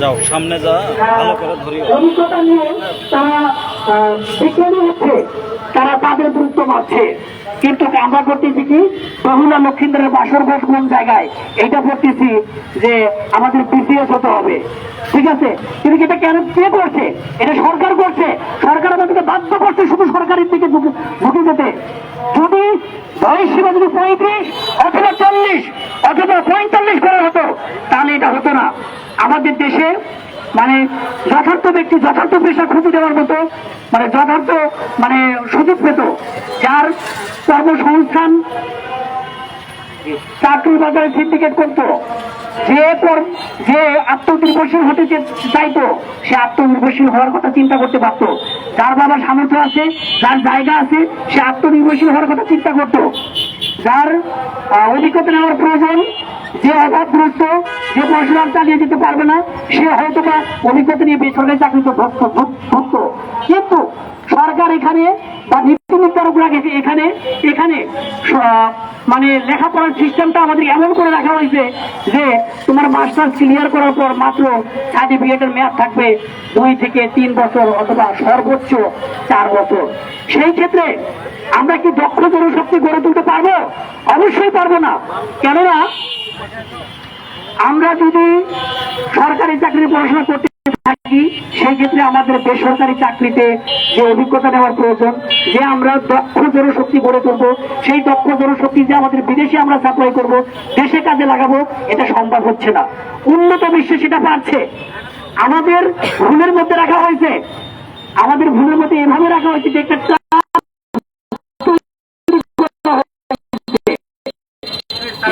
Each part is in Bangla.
যাও, সামনে যা, ভালো করে ধরি তারা তাদের গুরুত্ব পাচ্ছে কিন্তু আমরা করতেছি কি, বহুলা লক্ষিন্দ্রের বাসর ঘাট কোন জায়গায়? এইটা করতেছি যে আমাদের বিসিএস হতে হবে। ঠিক আছে? কিন্তু এটা কেন কে করছে? এটা সরকার করছে। সরকার আমাদেরকে বাধ্য করছে শুধু সরকারের দিকে ঝুঁকে যেতে। যদি বয়স সীমা যদি পঁয়ত্রিশ, অথবা চল্লিশ, অথবা পঁয়তাল্লিশ করা হতো, তাহলে এটা হতো না। আমাদের দেশে মানে যথার্থ ব্যক্তি, যথার্থ পেশা খুঁজে দেওয়ার মতো মানে যথার্থ মানে সুযোগ পেত। যার কর্মসংস্থান চাকরি বাজারে সিন্ডিকেট করতো, যে যে আত্মনির্ভরশীল হতে চাইতো, সে আত্মনির্ভরশীল হওয়ার কথা চিন্তা করতে পারতো। যার বাবার সামর্থ্য আছে, যার জায়গা আছে, সে আত্মনির্ভরশীল হওয়ার কথা চিন্তা করতো। যার অভিজ্ঞতা নেওয়ার প্রয়োজন, যে অভাবগ্রস্ত, যে পড়াশোনা চালিয়ে যেতে পারবে না, সে হয়তো বা অভিজ্ঞতা নিয়ে বেসরকারি চাকরিতে ধরতো কিন্তু সরকার এখানে বা নীতি নির্ধারকরা এখানে এখানে মানে লেখাপড়ার সিস্টেমটা আমাদের এমন করে রাখা হয়েছে যে তোমার মাস্টার্স ক্লিয়ার করার পর মাত্র সার্টিফিকেটের মেয়াদ থাকবে দুই থেকে তিন বছর অথবা সর্বোচ্চ চার বছর। সেই ক্ষেত্রে আমরা কি দক্ষ জনশক্তি গড়ে তুলতে পারব? অবশ্যই পারব না। কেননা, আমরা যদি সরকারি চাকরি পড়াশোনা করতে থাকি সেই ক্ষেত্রে আমাদের বেসরকারি চাকরিতে যে অভিজ্ঞতা নেওয়ার প্রয়োজন, যে আমরা দক্ষ জনশক্তি গড়ে তুলবো, সেই দক্ষ জনশক্তি যে আমাদের বিদেশে আমরা সাপ্লাই করব, দেশে কাজে লাগাবো, এটা সম্ভব হচ্ছে না। উন্নত বিশ্বে সেটা পারছে আমাদের ভুলের মধ্যে রাখা হয়েছে। আমাদের ভুলের মধ্যে এভাবে রাখা হয়েছে যে একটা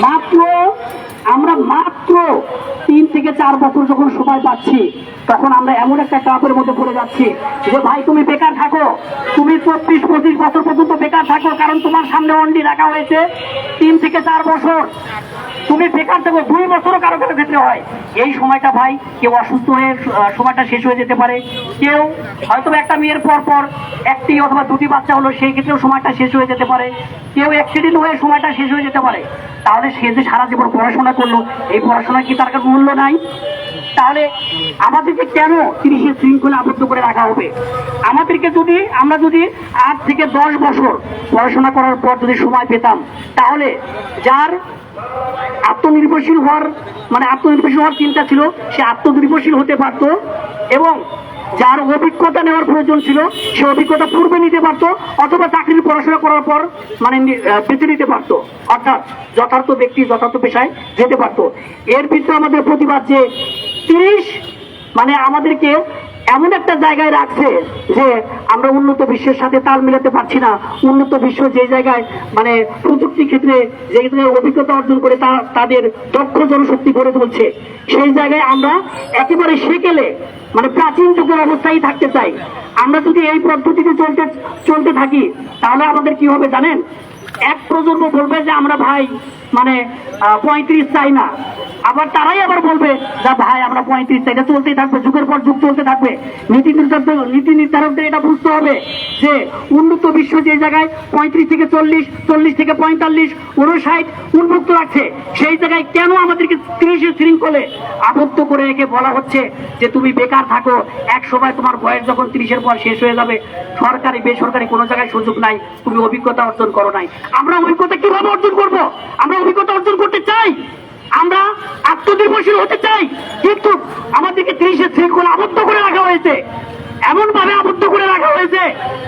মাত্র, আমরা মাত্র তিন থেকে চার বছর যখন সময় পাচ্ছি, তখন আমরা এমন একটা চাপের মধ্যে পড়ে যাচ্ছি যে, ভাই, তুমি বেকার থাকো। তুমি চব্বিশ, পঁচিশ বছর পর্যন্ত বেকার থাকো, কারণ তোমার সামনে অন্ডি রাখা হয়েছে তিন থেকে চার বছর। তুমি বেকার থাকো, দুই বছরও কারও কারও ক্ষেত্রে হয়। এই সময়টা ভাই, কেউ অসুস্থ হয়ে সময়টা শেষ হয়ে যেতে পারে। কেউ হয়তো একটা মেয়ের পর পর একটি অথবা দুটি বাচ্চা হলো, সেই ক্ষেত্রেও সময়টা শেষ হয়ে যেতে পারে। কেউ অ্যাক্সিডেন্ট হয়ে সময়টা শেষ হয়ে যেতে পারে। তাহলে সে যে সারা জীবন পড়াশোনা করল, এই পড়াশোনা কি তার মূল্য নাই? তাহলে আমাদেরকে কেন তিরিশের শৃঙ্খলা আবদ্ধ করে রাখা হবে? আমাদেরকে যদি, আমরা যদি আট থেকে দশ বছর পড়াশোনা করার পর যদি সময় পেতাম, তাহলে যার আত্মনির্ভরশীল হওয়ার মানে আত্মনির্ভরশীল হওয়ার চিন্তা ছিল, সে আত্মনির্ভরশীল হতে পারত এবং যার অভিজ্ঞতা নেওয়ার প্রয়োজন ছিল, সে অভিজ্ঞতা পূর্বে নিতে পারতো, অথবা চাকরির পড়াশোনা করার পর মানে বেঁচে নিতে পারতো। অর্থাৎ যথার্থ ব্যক্তি, যথার্থ পেশায় যেতে পারতো। এর ভিতরে আমাদের প্রতিবাদ যে, তিরিশ মানে আমাদেরকে এমন একটা জায়গায় রাখছে যে আমরা উন্নত বিশ্বের সাথে তাল মিলাতে পারছি না। উন্নত বিশ্ব যে জায়গায় মানে প্রযুক্তি ক্ষেত্রে যে অভিজ্ঞতা অর্জন করে তা, তাদের দক্ষ জনশক্তি গড়ে তুলছে। সেই জায়গায় আমরা একেবারে সেকেলে মানে প্রাচীন যুগের অবস্থায় থাকতে চাই। আমরা যদি এই পদ্ধতিতে চলতে চলতে থাকি, তাহলে আমাদের কি হবে জানেন? এক প্রজন্ম বলবে যে, আমরা ভাই মানে পঁয়ত্রিশ চাই না। আবার তারাই আবার বলবে, যা ভাই, আমরা পঁয়ত্রিশ চাই। এটা চলতেই থাকবে, যুগের পর যুগ চলতে থাকবে। নীতি নির্ধারক, নীতি নির্ধারকদের এটা বুঝতে হবে যে উন্নত বিশ্ব যে জায়গায় পঁয়ত্রিশ থেকে চল্লিশ চল্লিশ থেকে পঁয়তাল্লিশ, উনষাট উন্মুক্ত রাখছে সেই জায়গায় কেন আমাদেরকে তিরিশের শৃঙ্খলে আবদ্ধ করে রেখে বলা হচ্ছে যে, তুমি বেকার থাকো। এক সময় তোমার বয়স যখন ত্রিশের পর শেষ হয়ে যাবে, সরকারি, বেসরকারি কোনো জায়গায় সুযোগ নাই, তুমি অভিজ্ঞতা অর্জন করো নাই। আমরা অভিজ্ঞতা কীভাবে অর্জন করব? আমরা অভিজ্ঞতা অর্জন করতে চাই। আমরা আত্মনির্ভরশীল হতে চাই। কিন্তু আমাদেরকে তিরিশের শৃঙ্খলা আবদ্ধ করে রাখা হয়েছে। এমন ভাবে আবদ্ধ করে রাখা হয়েছে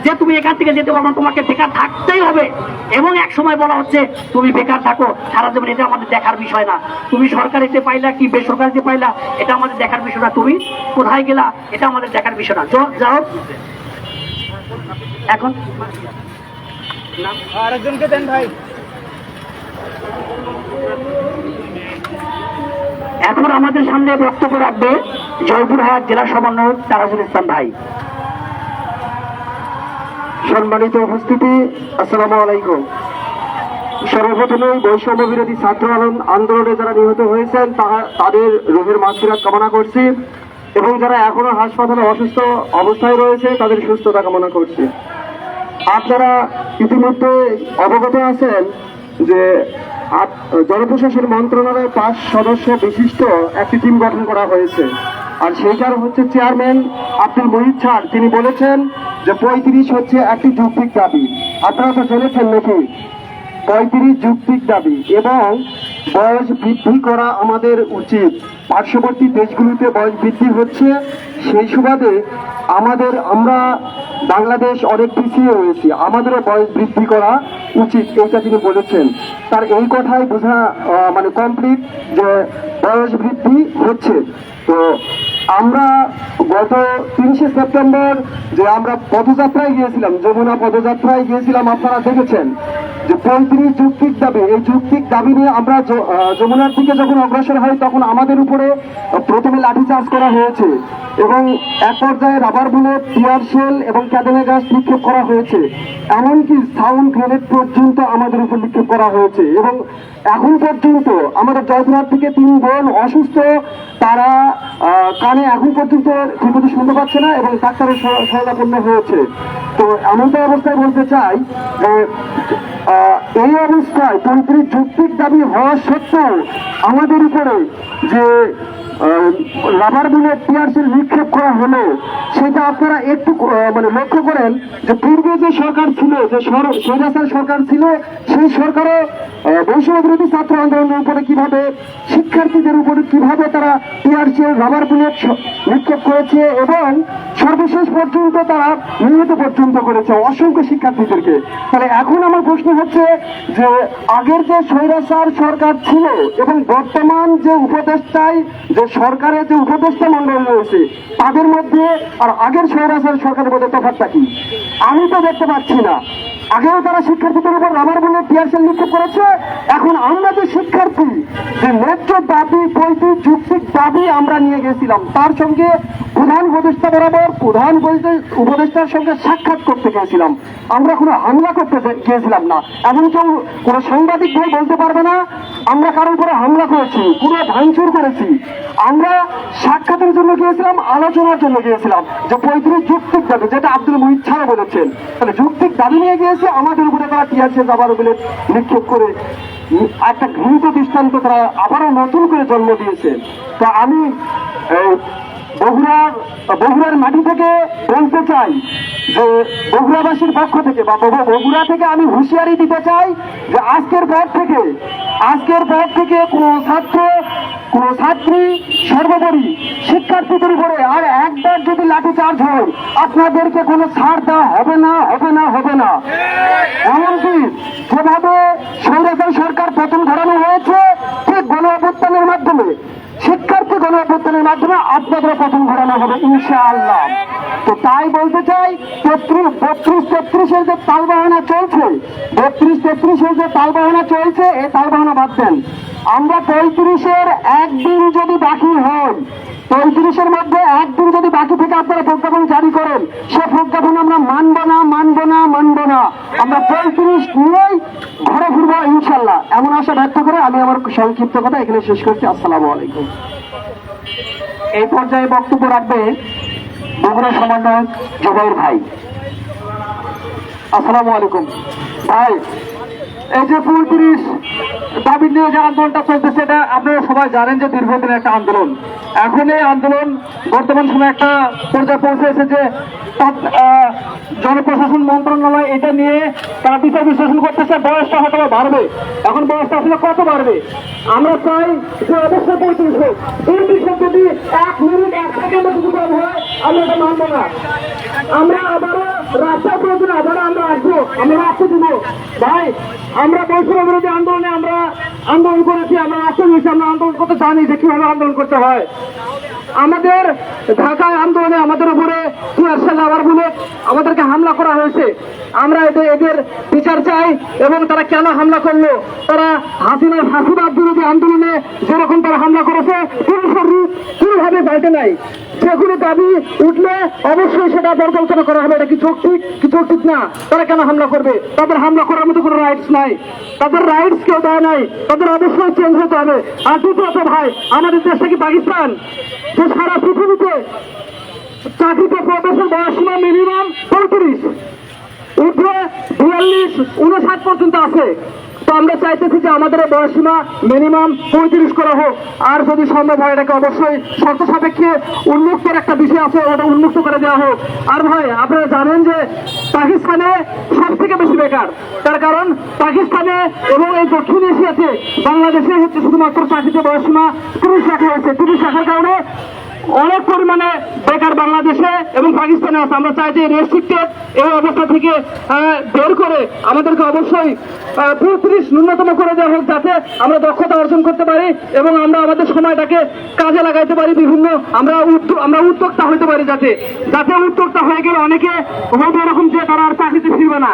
যে তুমি এখান থেকে যেতে পারবে না, তোমাকে বেকার থাকতেই হবে। এবং এক সময় বলা হচ্ছে তুমি বেকার থাকো সারা জীবন এটা আমাদের দেখার বিষয় না। তুমি সরকারিতে পাইলা কি বেসরকারিতে পাইলা এটা আমাদের দেখার বিষয় না। তুমি কোথায় গেলা এটা আমাদের দেখার বিষয় না। যাও। এখন। আরেকজনকে দেন ভাই। এখন আমাদের সামনে বক্তব্য রাখবে জয়পুরহাট জেলা সমন্বয়ক তারাজুল ইসলাম ভাই। সম্মানিত উপস্থিতি, আসসালামু আলাইকুম। সর্বপ্রথমেই বৈষম্য বিরোধী ছাত্র আন্দোলন যারা নিহত হয়েছেন, তাহা- তাদের রোগের মাগফিরাত কামনা করছি এবং যারা এখনও হাসপাতালে অসুস্থ অবস্থায় রয়েছে, তাদের সুস্থতা কামনা করছি। আপনারা ইতিমধ্যে অবগত আছেন যে জনপ্রশাসন মন্ত্রণালয়ের পাঁচ সদস্য বিশিষ্ট একটি টিম গঠন করা হয়েছে। আর সেই কারণ হচ্ছে চেয়ারম্যান আব্দুল মহিদ ছাড় তিনি বলেছেন যে পঁয়ত্রিশ হচ্ছে একটি যৌক্তিক দাবি। আপনারা তো জেনেছেন নাকি? পঁয়ত্রিশ যৌক্তিক দাবি এবং বয়স বৃদ্ধি করা আমাদের উচিত। পার্শ্ববর্তী দেশগুলিতে বয়স বৃদ্ধি হচ্ছে, সেই সুবাদে আমাদের আমরা বাংলাদেশ অনেক পিছিয়ে রয়েছি। আমাদেরও বয়স বৃদ্ধি করা উচিত, এইটা তিনি বলেছেন। তার এই কথাই বোঝা মানে কমপ্লিট যে বয়স বৃদ্ধি হচ্ছে। তো আমরা গত তিরিশে সেপ্টেম্বর যে আমরা পদযাত্রায় গিয়েছিলাম, যমুনা পদযাত্রায় গিয়েছিলাম, আপনারা দেখেছেন যে পঁয়ত্রিশ যৌক্তিক দাবি, এই যৌক্তিক দাবি নিয়ে আমরা যমুনার দিকে যখন অগ্রসর হই তখন আমাদের উপরে প্রথমে লাঠিচার্জ করা হয়েছে এবং এক পর্যায়ে রাবার বুলেট টিয়ার শেল এবং ক্যাডেলে গাছ নিক্ষেপ করা হয়েছে। এমনকি সাউন্ড গ্রেনেড পর্যন্ত আমাদের উপর নিক্ষেপ করা হয়েছে এবং এখন পর্যন্ত আমাদের জয়পুরহাট থেকে তিন বোন অসুস্থ, তারা কানে এখন পর্যন্ত ঠিকমতো শুনতে পাচ্ছে না এবং ডাক্তারের সহ- সহায়তাপূর্ণ হয়েছে। তো এমনটা অবস্থায় বলতে চাই এই অবস্থায় তন্ত্রীর যৌক্তিক দাবি হওয়া সত্ত্বেও আমাদের উপরে যে রাবার বুলেট টিয়ারসেল নিক্ষেপ করা হলো, সেটা আপনারা একটু মানে লক্ষ্য করেন যে পূর্বে যে সরকার ছিল, যে সর- সরকার ছিল, সেই সরকারও বৈষম্য বিরোধী ছাত্র আন্দোলনের উপরে কীভাবে শিক্ষার্থীদের উপরে কীভাবে তারা টিয়ারসেল রাবার বুলেট নিক্ষেপ করেছে এবং সর্বশেষ পর্যন্ত তারা নিহত পর্যন্ত করেছে অসংখ্য শিক্ষার্থীদেরকে। তাহলে এখন আমার প্রশ্ন হচ্ছে যে আগের যে স্বৈরাচার সরকার ছিল এবং বর্তমান যে উপদেষ্টায় যে সরকারের যে উপদেষ্টা মন্ডল রয়েছে, তাদের মধ্যে আর আগের স্বৈরাচার সরকারের মধ্যে তফাৎটা কি? আমি তো দেখতে পাচ্ছি না। আগেও তারা শিক্ষার্থীদের উপর রাবার বলে টিয়ারসেল নিক্ষেপ করেছে, এখন আমরা যে শিক্ষার্থী, যে ন্যায্য দাবি পঁয়ত্রিশ যুক্তিক দাবি আমরা নিয়ে গেছিলাম, তার সঙ্গে প্রধান উপদেষ্টা বরাবর, প্রধান উপদেষ্টার সঙ্গে সাক্ষাৎ করতে গিয়েছিলাম আমরা কোনো হামলা করতে গিয়েছিলাম না। এমন কেউ, কোনো সাংবাদিক ভাই বলতে পারবে না, আমরা কারোর উপরে হামলা করেছি কোনো ভাঙচুর করেছি। আমরা সাক্ষাতের জন্য গিয়েছিলাম, আলোচনার জন্য গিয়েছিলাম, যে পঁয়ত্রিশ যুক্তিক দাবি, যেটা আব্দুল মুহিত ছাড়া বলেছেন। তাহলে যুক্তিক দাবি নিয়ে গিয়েছে আমাদের উপরে তারা টিয়ারসে যাবার বলে নিক্ষেপ করে একটা ঘৃণিত দৃষ্টান্ত তারা আবারও নতুন করে জন্ম দিয়েছে। তো আমি বগুড়ার বগুড়ার মাটি থেকে বলতে চাই যে বগুড়াবাসীর পক্ষ থেকে বা বগু- বগুড়া থেকে আমি হুঁশিয়ারি দিতে চাই যে আজকের পর থেকে, আজকের পর থেকে কোনো ছাত্র ছাত্রী সর্বোপরি শিক্ষার্থীদের উপরে আর একবার যদি লাঠি চার্জ হয়, আপনাদেরকে কোনো ছাড় দেওয়া হবে না হবে না হবে না। এমনকি যেভাবে সৌরাচার সরকার পতন ঘটানো হয়েছে, ঠিক গণ মাধ্যমে শিক্ষার্থী গণ অভ্যুত্থানের মাধ্যমে আপনাদের পতন ঘটানো হবে, ইনশাআল্লাহ। তো তাই বলতে চাই, তেত্রিশ, বত্রিশ, তেত্রিশের যে তালবাহনা চলছে, বত্রিশ, তেত্রিশের যে তালবাহানা চলছে, এই তালবাহনা বাদ দেন। আমরা পঁয়ত্রিশের একদিন যদি বাকি হয় পঁয়ত্রিশের মধ্যে একদিন যদি বাকি থেকে আপনারা প্রজ্ঞাপন জারি করেন, সে প্রজ্ঞাপন আমরা মানব না মানব না মানব না। আমরা পঁয়ত্রিশ নিয়েই ঘরে ফিরবো ইনশাল্লাহ। এমন আশা ব্যক্ত করে আমি আমার সংক্ষিপ্ত কথা এখানে শেষ করছি। আসসালামু আলাইকুম। এই পর্যায়ে বক্তব্য রাখবে বগুড়া সমন্বয়ক জুবাইর ভাই। আসসালামু আলাইকুম। ভাই এই যে পঁয়ত্রিশ দাবি নিয়ে যে আন্দোলনটা চলতেছে এটা আপনারা সবাই জানেন যে দীর্ঘদিনের একটা আন্দোলন। এখন এই আন্দোলন বর্তমান সময় একটা পর্যায়ে পৌঁছেছে যে জনপ্রশাসন মন্ত্রণালয় এটা নিয়ে তারা বিচার বিশ্লেষণ করতেছে, বয়সটা হয়তো বাড়বে। এখন বয়সটা আসলে কত বাড়বে? আমরা চাই যে অবশ্যই পঁয়ত্রিশ হোক। পঁয়ত্রিশ হোক যদি এক মিনিট, এক সেকেন্ডে হয়, আমরা এটা মানব না। আমরা আবারও রাস্তা প্রয়োজন আবারও আমরা আসব, আমরা রাস্তা দিব। ভাই আমরা বৈষম্য বিরোধী আন্দোলনে আমরা আন্দোলন করেছি, আমরা রাষ্ট্র আমরা আন্দোলন করতে জানি যে কীভাবে আন্দোলন করতে হয়। আমাদের ঢাকায় আন্দোলনে আমাদের উপরে টিয়ারশেল আবার বলে আমাদেরকে হামলা করা হয়েছে। আমরা এদের এদের বিচার চাই এবং তারা কেন হামলা করল? তারা হাসিনার ফাঁসিবাদ বিরোধী আন্দোলনে যেরকম তারা হামলা করেছে কোনোভাবে পাল্টে নাই। কোনো দাবি উঠলে অবশ্যই সেটা পর্যালোচনা করা হবে। এটা কি যৌক্তিক কি যৌক্তিক না? তারা কেন হামলা করবে? তাদের হামলা করার মতো কোনো রাইটস নাই। তাদের রাইটস কেউ দেয় নাই। তাদের অবশ্যই চেঞ্জ হতে হবে। আর দ্বিতীয়ত ভাই, আমাদের দেশটা কি পাকিস্তান? যে সারা পৃথিবীতে চাকরিতে প্রবেশের বয়সীমা মিনিমাম পঁয়ত্রিশ। উঠে বিয়াল্লিশ উনষাট পর্যন্ত আছে। তো আমরা চাইতেছি যে আমাদের বয়সীমা মিনিমাম পঁয়ত্রিশ করা হোক। আর যদি সম্ভব হয় এটাকে অবশ্যই শর্ত সাপেক্ষে উন্মুক্তের একটা বিষয় আছে ওটা উন্মুক্ত করে দেওয়া হোক। আর ভাই, আপনারা জানেন যে পাকিস্তানে সব থেকে বেশি বেকার। তার কারণ পাকিস্তানে এবং এই দক্ষিণ এশিয়াতে বাংলাদেশে হচ্ছে শুধুমাত্র চাকরিতে বয়সীমা তিরিশ রাখা হয়েছে। তিরিশ রাখার কারণে অনেক পরিমাণে বেকার বাংলাদেশে এবং পাকিস্তানে আছে। আমরা চাই যে রেস্ট্রিক্টেড এই অবস্থা থেকে বের করে আমাদেরকে অবশ্যই পঁয়ত্রিশ ন্যূনতম করে দেওয়া হোক যাতে আমরা দক্ষতা অর্জন করতে পারি এবং আমরা আমাদের সময়টাকে কাজে লাগাইতে পারি বিভিন্ন, আমরা আমরা উদ্যোক্তা হতে পারি যাতে। যাতে উদ্যোক্তা হয়ে গেলে অনেকে হয়তো এরকম যে তারা আর চাকরিতে ফিরবে না।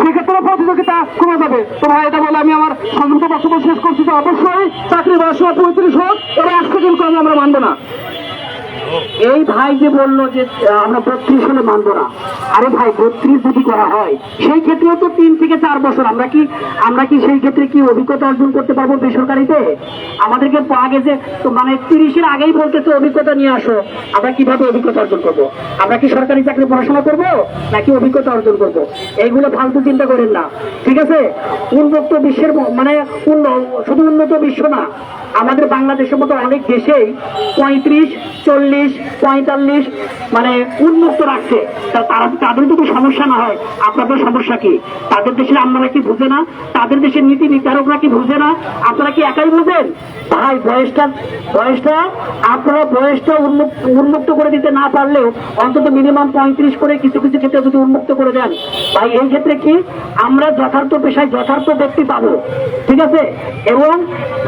সেক্ষেত্রে প্রতিযোগিতা কমে যাবে। তো ভাই, এটা বলে আমি আমার সমস্ত বক্তব্য শেষ করছি তো অবশ্যই চাকরি বয়স পঁয়ত্রিশ হোক এবং একশো দিন কম আমরা মানবো না। এই ভাই যে বলল যে আমরা বত্রিশ হলে মানবো না। আরে ভাই, বত্রিশ যদি করা হয়, সেই ক্ষেত্রেও তো তিন থেকে চার বছর। আমরা কি আমরা কি সেই ক্ষেত্রে কি অভিজ্ঞতা অর্জন করতে পারব বেসরকারিতে? আমাদেরকে আগে যে মানে তিরিশের আগেই বলতেছে, অভিজ্ঞতা নিয়ে আসো। আমরা কীভাবে অভিজ্ঞতা অর্জন করব? আমরা কি সরকারি চাকরি পড়াশোনা করব, নাকি অভিজ্ঞতা অর্জন করব? এইগুলো ফালতু চিন্তা করেন না। ঠিক আছে? উন্মুক্ত বিশ্বের মানে শুধু উন্নত বিশ্ব না, আমাদের বাংলাদেশের মতো অনেক দেশেই পঁয়ত্রিশ, চল্লিশ পঁয়তাল্লিশ মানে উন্মুক্ত রাখছে। তারা তাদের যদি সমস্যা না হয়, আপনাদের সমস্যা কি? তাদের দেশের আপনারা কি বুঝে না? তাদের দেশের নীতি নির্ধারকরা কি বুঝে না? আপনারা কি একাই বুঝেন? ভাই, বয়সটা বয়সটা, আপনারা বয়সটা উন্মুক্ত করে দিতে না পারলেও অন্তত মিনিমাম পঁয়ত্রিশ করে কিছু কিছু ক্ষেত্রে যদি উন্মুক্ত করে দেন। ভাই, এই ক্ষেত্রে কি? আমরা যথার্থ পেশায় যথার্থ ব্যক্তি পাবো। ঠিক আছে? এবং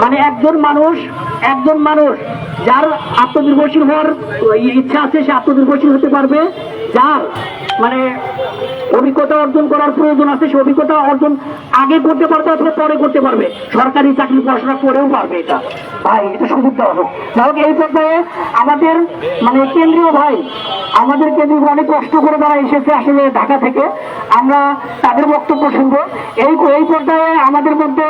মানে একজন মানুষ একজন মানুষ যার আত্মনির্ভরশীল হওয়ার ইচ্ছা আছে সে আত্মনির্ভরশীল হতে পারবে। যার মানে অভিজ্ঞতা অর্জন করার প্রয়োজন আছে, সে অভিজ্ঞতা অর্জন আগে করতে পারবে অথবা পরে করতে পারবে। সরকারি চাকরি পড়াশোনা করেও পারবে এটা। ভাই, এটা সুযোগ দেওয়া হোক। যাই হোক, এই পর্যায়ে আমাদের মানে কেন্দ্রীয় ভাই, আমাদের কেন্দ্রীয় অনেক কষ্ট করে তারা এসেছে আসলে ঢাকা থেকে। আমরা তাদের বক্তব্য শুনব। এই এই পর্যায়ে আমাদের মধ্যে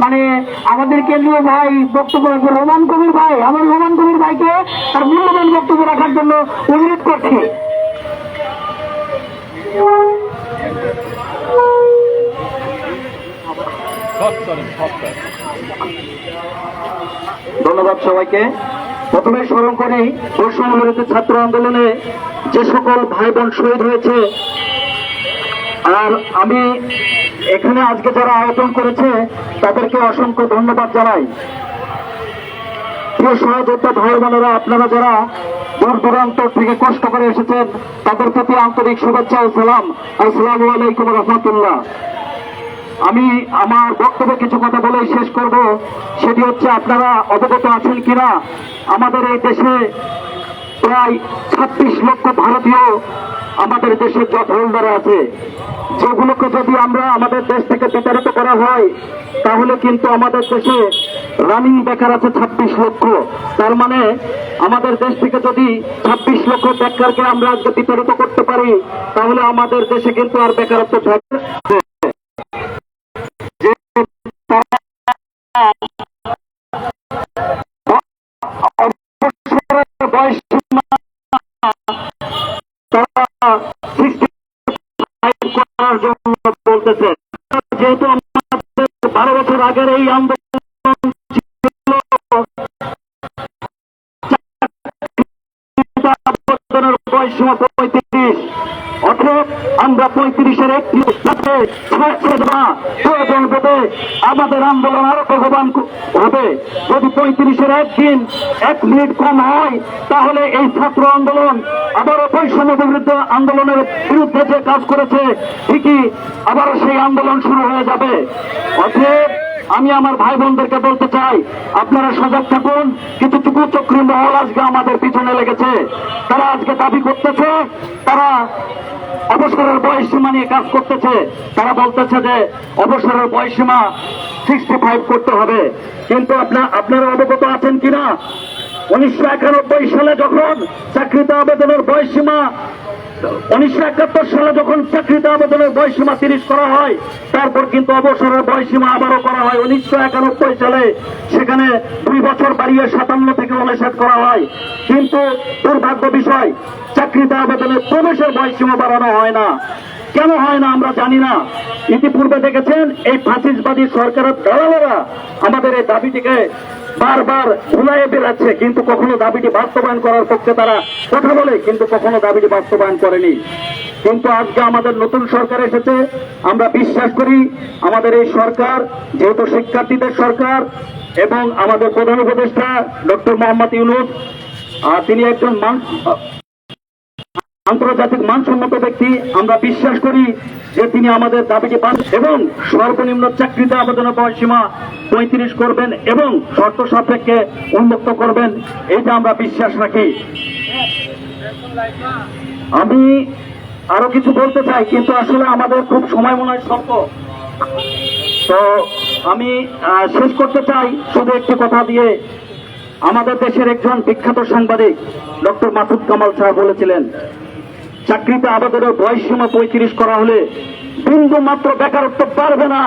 মানে আমাদের কেন্দ্রীয় ভাই বক্তব্য রোমান কবির ভাই, আমার রোমান কবির ভাইকে তার মূল্যবান বক্তব্য রাখার জন্য অনুরোধ করছি। ধন্যবাদ সবাইকে। প্রথমে স্মরণ করি বৈষম্যবিরোধী ছাত্র আন্দোলনে যে সকল ভাই বোন শহীদ হয়েছে, আর আমি এখানে আজকে যারা আয়োজন করেছে, তাদেরকে অসংখ্য ধন্যবাদ জানাই। প্রিয় সহযোদ্ধা ভাই বোনেরা আপনারা যারা দূর দূরান্ত থেকে কষ্ট করে এসেছেন, তাদের প্রতি আন্তরিক শুভেচ্ছা ও সালাম। আসসালামু আলাইকুম রহমতুল্লাহ। আমি আমার বক্তব্যে কিছু কথা বলেই শেষ করব। সেটি হচ্ছে, আপনারা অবগত আছেন কিনা? আমাদের এই দেশে প্রায় ছাব্বিশ লক্ষ ভারতীয় আমাদের দেশে জব আছে, যেগুলোকে যদি আমরা আমাদের দেশ থেকে বিতাড়িত করা হয়, তাহলে কিন্তু আমাদের দেশে রানিং বেকার আছে ছাব্বিশ লক্ষ। তার মানে আমাদের দেশ থেকে যদি ছাব্বিশ লক্ষ বেকারকে আমরা বিতাড়িত করতে পারি, তাহলে আমাদের দেশে কিন্তু আর বেকারত্ব থাকবে বলতেছে যেহেতু বারো বছর আগের এই আন্দোলন ছিল পঁয়ত্রিশ অর্থাৎ আমরা পঁয়ত্রিশের একটি সাথে ছাড়ছে না প্রয়োজন বোধে আমাদের আন্দোলন আরও ভগবান হবে। যদি পঁয়ত্রিশের একদিন এক মিনিট কম হয়, তাহলে এই ছাত্র আন্দোলন আবারও বৈষম্য বিরুদ্ধে আন্দোলনের বিরুদ্ধে যে কাজ করেছে, ঠিকই আবারও সেই আন্দোলন শুরু হয়ে যাবে। অতএব আমি আমার ভাই বোনদেরকে বলতে চাই, আপনারা সজাগ থাকুন, কিন্তু টুকু চক্রী মহল আজকে আমাদের পিছনে লেগেছে। তারা আজকে দাবি করতেছে, তারা অবসরের বয়স সীমা নিয়ে কাজ করতেছে। তারা বলতেছে যে অবসরের বয়স সীমা সিক্সটি ফাইভ করতে হবে। কিন্তু আপনার আপনারা অবগত আছেন কিনা? উনিশশো একানব্বই সালে যখন চাকরিতে আবেদনের বয়স সীমা উনিশশো একাত্তর সালে যখন চাকরিতে আবেদনের বয়সীমা তিরিশ করা হয়, তারপর কিন্তু অবসরের বয়সীমা আবারও করা হয়। উনিশশো একানব্বই সালে সেখানে দুই বছর বাড়িয়ে সাতান্ন থেকে উনষাট করা হয়। কিন্তু দুর্ভাগ্য বিষয়, চাকরিতে আবেদনের প্রবেশের বয়সীমা বাড়ানো হয় না। কেন হয় না আমরা জানি না। ইতিপূর্বে দেখেছেন, এই ফাঁসিসবাদী সরকারের দালালেরা আমাদের এই দাবিটিকে বারবার ভুলাইয়ে বেড়াচ্ছে, কিন্তু কখনো দাবিটি বাস্তবায়ন করার পক্ষে তারা কথা বলে, কিন্তু কখনো দাবিটি বাস্তবায়ন করেনি। কিন্তু আজকে আমাদের নতুন সরকার এসেছে, আমরা বিশ্বাস করি আমাদের এই সরকার, যেহেতু শিক্ষার্থীদের সরকার, এবং আমাদের প্রধান উপদেষ্টা ডক্টর মোহাম্মদ ইউনুস তিনি একজন আন্তর্জাতিক মানসম্মত ব্যক্তি, আমরা বিশ্বাস করি যে তিনি আমাদের দাবিটি পান এবং সর্বনিম্ন চাকরিতে আবেদনের বয়সীমা পঁয়ত্রিশ করবেন এবং শর্ত সাপেক্ষে উন্মুক্ত করবেন এইটা আমরা বিশ্বাস রাখি। আমি আরও কিছু বলতে চাই, কিন্তু আসলে আমাদের খুব সময় মনে হয় স্বল্প। তো আমি শেষ করতে চাই শুধু একটি কথা দিয়ে। আমাদের দেশের একজন বিখ্যাত সাংবাদিক, ডক্টর মাসুদ কামাল সাহেব বলেছিলেন চাকরিতে আবেদনের বয়স সীমা পঁয়ত্রিশ করা হলে বিন্দু মাত্র বেকারত্ব বাড়বে না।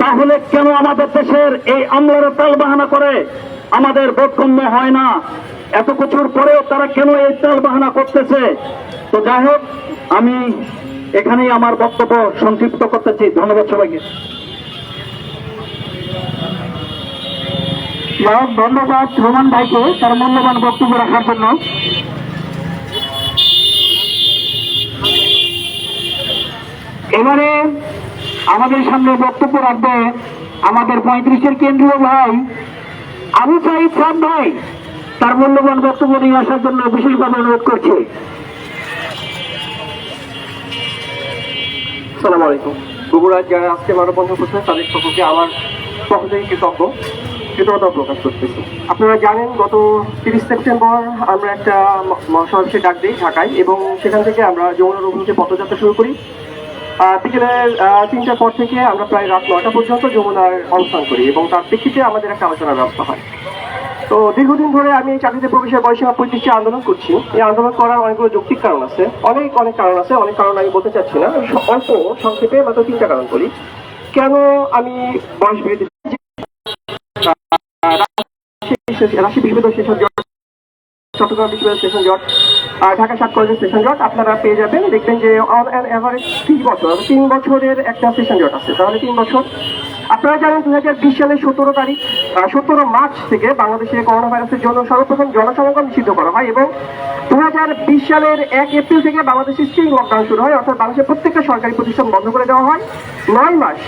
তাহলে কেন আমাদের দেশের এই আমলারা তাল বাহানা করে? আমাদের বোধগম্য হয় না। এত কিছুর পরেও তারা কেন এই তাল বাহানা করতেছে? তো যাই হোক, আমি এখানেই আমার বক্তব্য সংক্ষিপ্ত করতেছি ধন্যবাদ সবাইকে। ধন্যবাদ রোমান ভাইকে তার মূল্যবান বক্তব্য রাখার জন্য। এবারে আমাদের সামনে বক্তব্য রাখবে আমাদের পঁয়ত্রিশের কেন্দ্রীয় ভাই আবু সাইদ সাদ ভাই। তার মূল্যবান বক্তব্য নিয়ে আসার জন্য বিশেষভাবে অনুরোধ করছি। সালাম আলাইকুম। বগুড়ার যারা আজকে মানববন্ধন করছেন, তাদের সকলকে আমার পক্ষ থেকে কৃতজ্ঞ। কৃতজ্ঞতা প্রকাশ করতেছি। আপনারা জানেন, গত তিরিশ সেপ্টেম্বর আমরা একটা ম- মহাসমাবেশের ডাক দিই ঢাকায় এবং সেখান থেকে আমরা যমুনার অভিমুখে পথযাত্রা শুরু করি। বিকেলের তিনটার পর থেকে আমরা প্রায় রাত নয়টা পর্যন্ত যমুনার অবস্থান করি এবং তার প্রেক্ষিতে আমাদের একটা আলোচনার ব্যবস্থা হয়। তো দীর্ঘদিন ধরে আমি এই চাকরিতে প্রবেশের বয়সে পঁয়ত্রিশটি আন্দোলন করছি। এই আন্দোলন করার অনেকগুলো যৌক্তিক কারণ আছে। অনেক অনেক কারণ আছে, অনেক কারণ আমি বলতে চাচ্ছি না। অল্প সংক্ষেপে মাত্র তিনটা কারণ বলি। কেন আমি বয়স বৃদ্ধি রাশি সেশন জট চট্টগ্রাম বিশ্ববিদ্যালয় সেশন জট ঢাকা সাত কলেজের সেশন জট আপনারা পেয়ে যাবেন। দেখবেন যে অন অ্যান এভারেজ তিন বছর, তিন বছরের একটা সেশন জট আছে। তাহলে তিন বছর। আপনারা জানেন দু হাজার বিশ সালের সতেরো তারিখ সতেরো মার্চ থেকে বাংলাদেশে করোনা ভাইরাসের জন্য সর্বপ্রথম জনসমাগম নিষিদ্ধ করা হয় এবং দু হাজার বিশ সালের এক এপ্রিল থেকে বাংলাদেশে স্ট্রিং লকডাউন শুরু হয়, অর্থাৎ বাংলাদেশের প্রত্যেকটা সরকারি প্রতিষ্ঠান বন্ধ করে দেওয়া হয়। নয় মাস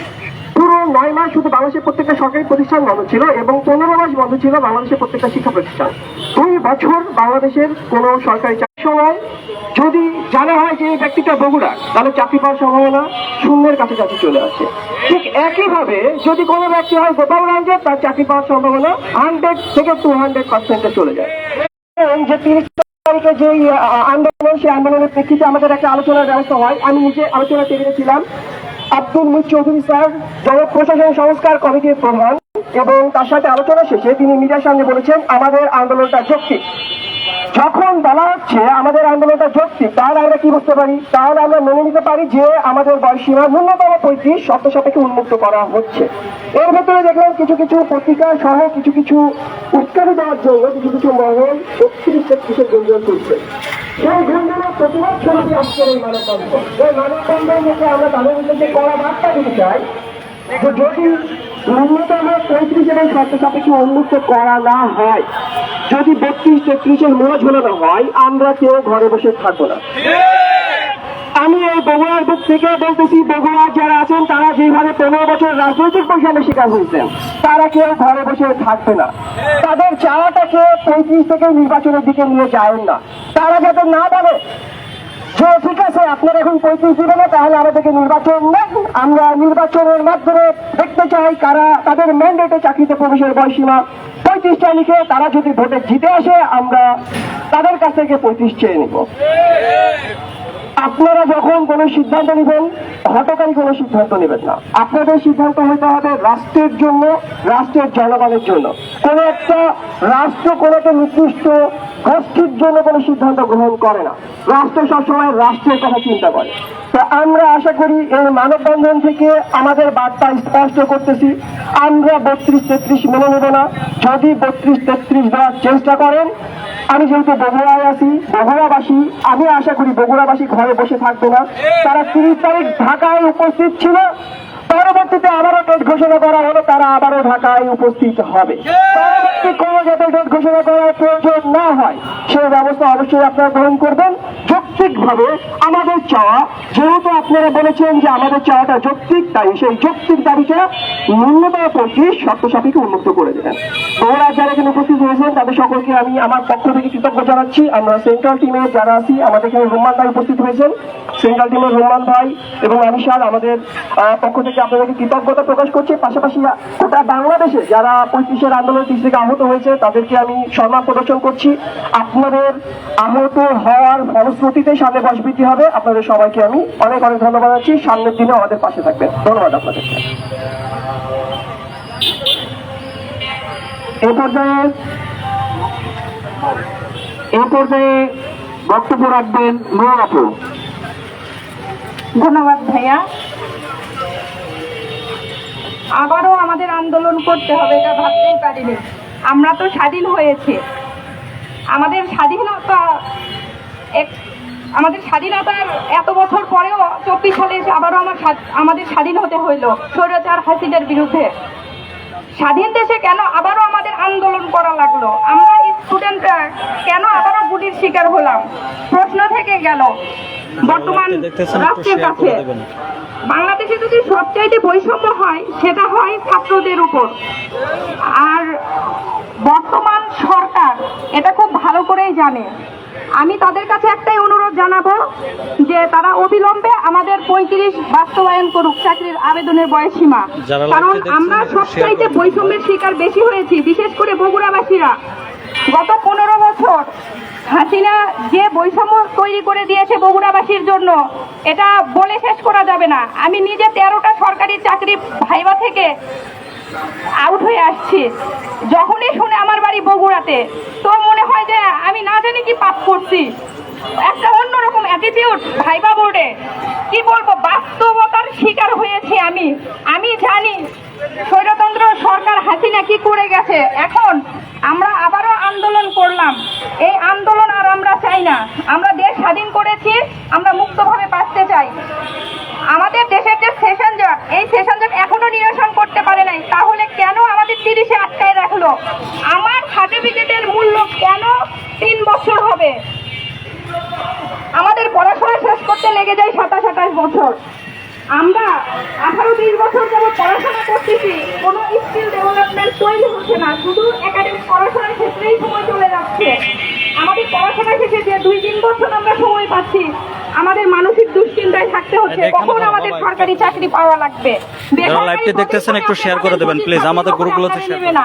পুরো নয় মাস শুধু বাংলাদেশের প্রত্যেকটা সরকারি প্রতিষ্ঠান বন্ধ ছিল এবং পনেরো মাস বন্ধ ছিল বাংলাদেশের প্রত্যেকটা শিক্ষা প্রতিষ্ঠান। দুই বছর বাংলাদেশের কোনো সরকারি চাকরি সময় যদি জানা হয় যে এই ব্যক্তিটা বগুড়া, তাহলে চাকরি পাওয়ার সম্ভাবনা শূন্যের কাছাকাছি চলে আসে। ঠিক একইভাবে যদি কোনো ব্যক্তি হয় গোপালগঞ্জে তার চাকরি পাওয়ার সম্ভাবনা হান্ড্রেড থেকে টু হান্ড্রেড পার্সেন্টে চলে যায়। যে তিরিশ তারিখে যে আন্দোলন, সেই আন্দোলনের প্রেক্ষিতে আমাদের একটা আলোচনার ব্যবস্থা হয়। আমি নিজে আলোচনা টেবিলে ছিলাম। আব্দুল মুজ চৌধুরী স্যার জনপ্রশাসন সংস্কার কমিটির প্রধান এবং তার সাথে আলোচনা শেষে তিনি মিডিয়ার সামনে বলেছেন, আমাদের আন্দোলনটা যৌক্তিক। যখন বলা হচ্ছে আমাদের আন্দোলনটা যৌক্তিক তাহলে আমরা কি বুঝতে পারি? তাহলে আমরা মেনে নিতে পারি যে আমাদের বয়সীমা ন্যূনতম পঁয়ত্রিশ শর্ত সাপেক্ষে উন্মুক্ত করা হচ্ছে। এর ভেতরে দেখলাম কিছু কিছু পত্রিকা সহ কিছু কিছু উৎকারী দেওয়ার জন্য কিছু কিছু মহল একত্রিশ তেত্রিশের গুঞ্জন করছে সেই গুঞ্জনের প্রতিবাদ স্বরূপই আজকের এই মানববন্ধন। এই মানববন্ধন মুখে আমরা তাদের উদ্দেশ্যে কড়া বার্তা দিতে চাই যে যদি ন্যূনতম পঁয়ত্রিশ এবং শর্ত সাপেক্ষে উন্মুক্ত করা না হয়। যদি বত্রিশ ঝোলানো হয়, আমরা কেউ ঘরে বসে থাকব না। আমি এই বগুড়ার বুক থেকে বলতেছি, বগুড়ার যারা আছেন, তারা যেভাবে পনেরো বছর রাজনৈতিক বৈষম্যের শিকার হয়েছেন, তারা কেউ ঘরে বসে থাকবে না। তাদের চাওয়াটাকে পঁয়ত্রিশ থেকে নির্বাচনের দিকে নিয়ে যায় না। তারা যাতে না বলে যে ঠিক আছে, আপনারা এখন পঁয়ত্রিশ দিবে না তাহলে আমাদেরকে নির্বাচন আমরা নির্বাচনের মাধ্যমে দেখতে চাই কারা তাদের ম্যান্ডেটে চাকরিতে প্রবেশের বয়সীমা পঁয়ত্রিশটা লিখে, তারা যদি ভোটে জিতে আসে, আমরা তাদের কাছ থেকে পঁয়ত্রিশ চেয়ে নিব। আপনারা যখন কোনো সিদ্ধান্ত নেবেন হটকারী কোনো সিদ্ধান্ত নেবেন না। আপনাদের সিদ্ধান্ত হতে হবে রাষ্ট্রের জন্য, রাষ্ট্রের জনগণের জন্য। কোন একটা রাষ্ট্র, কোনো একটা নির্দিষ্ট গোষ্ঠীর জন্য কোনো সিদ্ধান্ত গ্রহণ করে না। রাষ্ট্র সবসময় রাষ্ট্রের কথা চিন্তা করে। তো আমরা আশা করি এই মানববন্ধন থেকে আমাদের বার্তা স্পষ্ট করতেছি। আমরা বত্রিশ তেত্রিশ মেনে নেব না। যদি বত্রিশ তেত্রিশ দেওয়ার চেষ্টা করেন আমি যেহেতু বগুড়ায় আছি, বগুড়াবাসী, আমি আশা করি বগুড়াবাসী ঘরে বসে থাকবে না। তারা তিরিশ তারিখ ঢাকায় উপস্থিত ছিল। পরবর্তীতে আবারও ডেট ঘোষণা করা হলো, তারা আবারও ঢাকায় উপস্থিত হবে। কোনো যাতে ডেট ঘোষণা করার প্রয়োজন না হয়, সেই ব্যবস্থা অবশ্যই আপনারা গ্রহণ করবেন। যৌক্তিকভাবে আমাদের চাওয়া, যেহেতু আপনারা বলেছেন যে আমাদের চাওয়াটা যৌক্তিক, তাই সেই যৌক্তিক দাবিটা ন্যূনতম পঁচিশ শর্ত সাপেক্ষে উন্মুক্ত করে দেবেন। ওরা যারা এখানে উপস্থিত হয়েছেন, তাদের সকলকে আমি আমার পক্ষ থেকে কৃতজ্ঞ জানাচ্ছি। আমরা সেন্ট্রাল টিমে যারা আছি, আমাদের এখানে রোমান ভাই উপস্থিত হয়েছেন। সেন্ট্রাল টিমের রোমান ভাই এবং আমি স্যার, আমাদের পক্ষ থেকে আপনাদেরকে কৃতজ্ঞতা প্রকাশ করছি। পাশাপাশি গোটা বাংলাদেশে যারা পঁয়ত্রিশের আন্দোলন থেকে আহত হয়েছে, তাদেরকে আমি সম্মান প্রদর্শন করছি। আপনাদের আহত হওয়ার ফলশ্রুতিতে সামনে বসবৃদ্ধি হবে। আপনাদের সবাইকে আমি অনেক অনেক ধন্যবাদ জানাচ্ছি। সামনের দিনে আমাদের পাশে থাকবেন। ধন্যবাদ আপনাদেরকে। এ পর্যায়ে এ পর্যায়ে বক্তব্য রাখবেন নোয়া আপু। ধন্যবাদ ভাইয়া। আবারও আমাদের আন্দোলন করতে হবে, এটা ভাবতেই পারিনি। আমরা তো স্বাধীন হয়েছে। আমাদের স্বাধীনতা এক- আমাদের স্বাধীনতার এত বছর পরেও চব্বিশ সালে এসে আবারও আমার আমাদের স্বাধীন হতে হইল স্বৈরাচার হাসিদের বিরুদ্ধে। স্বাধীন দেশে কেন আবারও আমাদের আন্দোলন করা লাগল? আমরা স্টুডেন্টরা কেন আবারও গুটির শিকার হলাম? প্রশ্ন থেকে গেল। বর্তমান রাষ্ট্রের কাছে। বাংলাদেশে যদি সবচাইতে বৈষম্য হয় সেটা হয় ছাত্রদের উপর। আর বর্তমান সরকার এটা খুব ভালো করেই জানে। আমি তাদের কাছে একটাই অনুরোধ জানাব যে তারা অবিলম্বে আমাদের পঁয়ত্রিশ বাস্তবায়ন করুক চাকরির আবেদনের বয়সীমা কারণ আমরা সবচাইতে বৈষম্যের শিকার বেশি হয়েছি বিশেষ করে বগুড়াবাসীরা। গত পনেরো বছর হাসিনা যে বৈষম্য তৈরি করে দিয়েছে বগুড়াবাসীর জন্য, এটা বলে শেষ করা যাবে না। আমি নিজে তেরোটা সরকারি চাকরি ভাইবা থেকে আউট হয়ে আসছি। যখনই শুনে আমার বাড়ি বগুড়াতে, তো মনে হয় যে আমি না জানি কি পাপ করছি। একটা অন্যরকম অ্যাটিটিউড ভাইবা বোর্ডে কি বলব, বাস্তবতার শিকার হয়েছি আমি। আমি জানি স্বৈরতন্ত্র সরকার হাসিনা কি করে গেছে। এখন আমরা আবারও আন্দোলন করলাম। এই আন্দোলন আর আমরা চাই না। আমরা দেশ স্বাধীন করেছি, আমরা মুক্তভাবে বাঁচতে চাই। আমাদের দেশের যে সেশন জট, এই সেশন জট এখনও নিরসন করতে পারে নাই। তাহলে কেন আমাদের তিরিশে আটকায় রাখল? আমার সার্টিফিকেটের মূল্য কেন তিন বছর হবে? আমাদের পড়াশোনা শেষ করতে লেগে যায় সাতাশ আঠাশ বছর। আমরা আঠারো বিশ বছর যাবত পড়াশোনা করতেছি, কোনো স্কিল ডেভেলপমেন্ট তৈরি হচ্ছে না, শুধু একাডেমিক পড়াশোনার ক্ষেত্রেই সময় চলে যাচ্ছে। আমাদের পড়াশোনা শেষে যে দুই তিন বছর আমরা সময় পাচ্ছি আমাদের মানসিক দুশ্চিন্তায় থাকতে হচ্ছে। কখন আমাদের সরকারি চাকরি পাওয়া লাগবে? লাইভটি দেখতেছেন একটু share করে দেবেন, please, আমাদের গ্রুপগুলোতে নেবে না।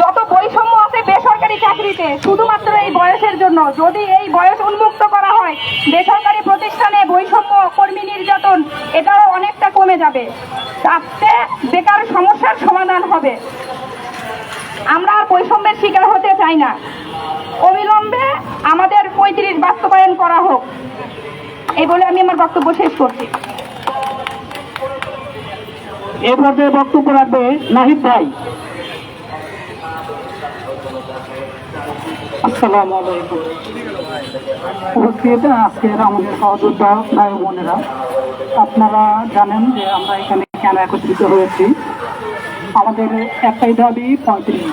যত বৈষম্য আছে বেসরকারি চাকরিতে শুধুমাত্র এই বয়সের জন্য যদি এই বয়স উন্মুক্ত করা হয় বেসরকারি প্রতিষ্ঠানে বৈষম্য কর্মী নির্যাতন এটাও অনেকটা কমে যাবে। তাতে বেকার সমস্যার সমাধান হবে। আমরা আর বৈষম্যের শিকার হতে চাই না। অবিলম্বে আমাদের পঁয়ত্রিশ বাস্তবায়ন করা হোক। এই বলে আমি আমার বক্তব্য শেষ করছি। এ বক্তব্য রাখবে নাহিদ ভাই। আজকের আমাদের ভাই বোনেরা, আপনারা জানেন যে আমরা এখানে কেন একত্রিত হয়েছি। আমাদের একটাই দাবি পঁয়ত্রিশ।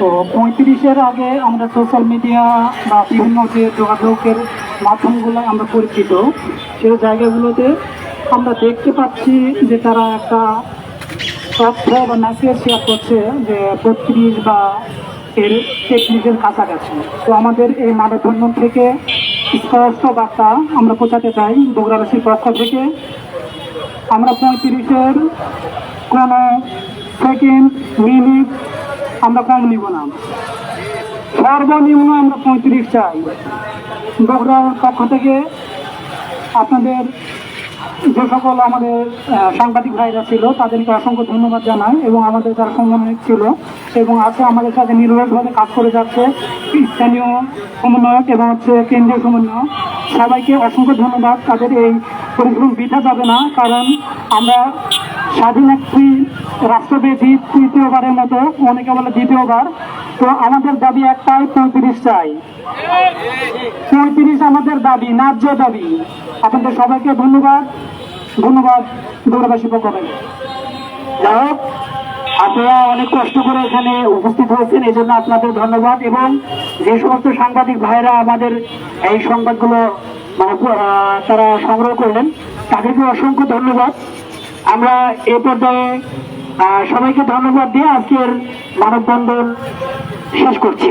তো পঁয়ত্রিশের আগে আমরা সোশ্যাল মিডিয়া বা বিভিন্ন যে যোগাযোগের মাধ্যমগুলো আমরা পরিচিত, সেই জায়গাগুলোতে আমরা দেখতে পাচ্ছি যে তারা একটা তথ্য বা মেসেজ শেয়ার করছে যে বত্রিশ বা এর তেত্রিশের কাছাকাছি। তো আমাদের এই মানববন্ধন থেকে স্পষ্ট বার্তা আমরা পৌঁছাতে চাই। বগুড়াবাসীর পক্ষ থেকে আমরা পঁয়ত্রিশের কোনো সেকেন্ড মিনিট আমরা কম নিব না সর্বনিম্ন আমরা পঁয়ত্রিশ চাই। বগুড়ার পক্ষ থেকে আপনাদের যে সকল আমাদের সাংবাদিক ভাইরা ছিল, তাদেরকে অসংখ্য ধন্যবাদ জানাই এবং আমাদের যারা সমন্বয়ক ছিল এবং আছে আমাদের সাথে নির্ভরভাবে কাজ করে যাচ্ছে, স্থানীয় সমন্বয়ক এবং হচ্ছে কেন্দ্রীয় সমন্বয়ক। সবাইকে অসংখ্য ধন্যবাদ। তাদের এই পরিশ্রম বৃথা যাবে না, কারণ আমরা স্বাধীন একটি রাষ্ট্রব্যাপী তৃতীয়বারের মতো, অনেকে বলে দ্বিতীয়বার। তো আমাদের দাবি একটাই, পঁয়ত্রিশ চাই। পঁয়ত্রিশ আমাদের দাবি, ন্যায্য দাবি। আপনাদের সবাইকে ধন্যবাদ। ধন্যবাদ। দৌড়াবাসী পক্ষ থেকে যাই হোক, আপনারা অনেক কষ্ট করে এখানে উপস্থিত হয়েছেন এই জন্য আপনাদের ধন্যবাদ। এবং যে সমস্ত সাংবাদিক ভাইরা আমাদের এই সংবাদগুলো মানে তারা সংগ্রহ করলেন, তাদেরকে অসংখ্য ধন্যবাদ। আমরা এ পর্যায়ে সবাইকে ধন্যবাদ দিয়ে আজকের মানববন্ধন শেষ করছি।